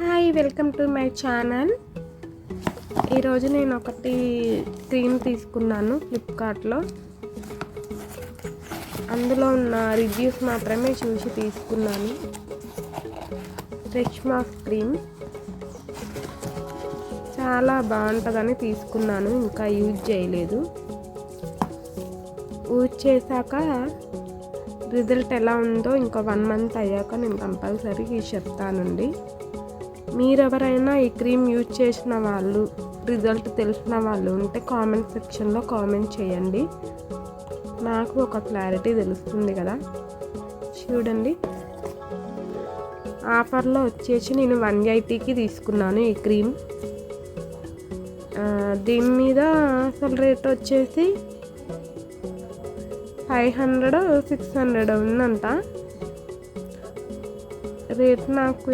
Hi welcome to my channel. ఈరోజు నేను ఒకటి క్రీమ్ తీసుకున్నాను ఫ్లిప్కార్ట్లో అందులో ఉన్న రివ్యూస్ మాత్రమే చూసి తీసుకున్నాను. ఫ్రెష్ మాస్ క్రీమ్ చాలా బాగుంటుందని తీసుకున్నాను ఇంకా యూజ్ చేయలేదు. యూజ్ చేశాక రిజల్ట్ ఎలా ఉందో ఇంకా వన్ మంత్ అయ్యాక నేను కంపల్సరీ చెప్తానండి మీరెవరైనా ఈ క్రీమ్ యూజ్ చేసిన వాళ్ళు రిజల్ట్ తెలిసిన వాళ్ళు ఉంటే కామెంట్ సెక్షన్లో కామెంట్ చేయండి. నాకు ఒక క్లారిటీ తెలుస్తుంది కదా. చూడండి. ఆఫర్లో వచ్చేసి నేను వన్ ఎయిటీకి తీసుకున్నాను ఈ క్రీమ్. దీని మీద అసలు రేట్ వచ్చేసి ఫైవ్ హండ్రెడ్ సిక్స్ హండ్రెడ్ ఉందంట. రేట్ నాకు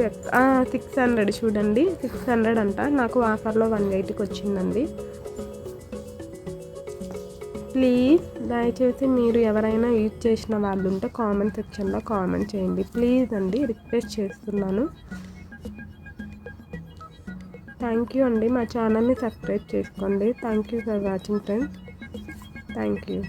సిక్స్ హండ్రెడ్ చూడండి. సిక్స్ హండ్రెడ్ అంట. నాకు ఆఫర్లో వన్ ఎయిటీకి వచ్చిందండి. ప్లీజ్ దయచేసి మీరు ఎవరైనా యూజ్ చేసిన వాళ్ళు ఉంటే కామెంట్ సెక్షన్లో కామెంట్ చేయండి. ప్లీజ్ అండి రిక్వెస్ట్ చేస్తున్నాను. థ్యాంక్ యూ అండి. మా ఛానల్ని సబ్స్క్రైబ్ చేసుకోండి. Thank you for watching friends thank you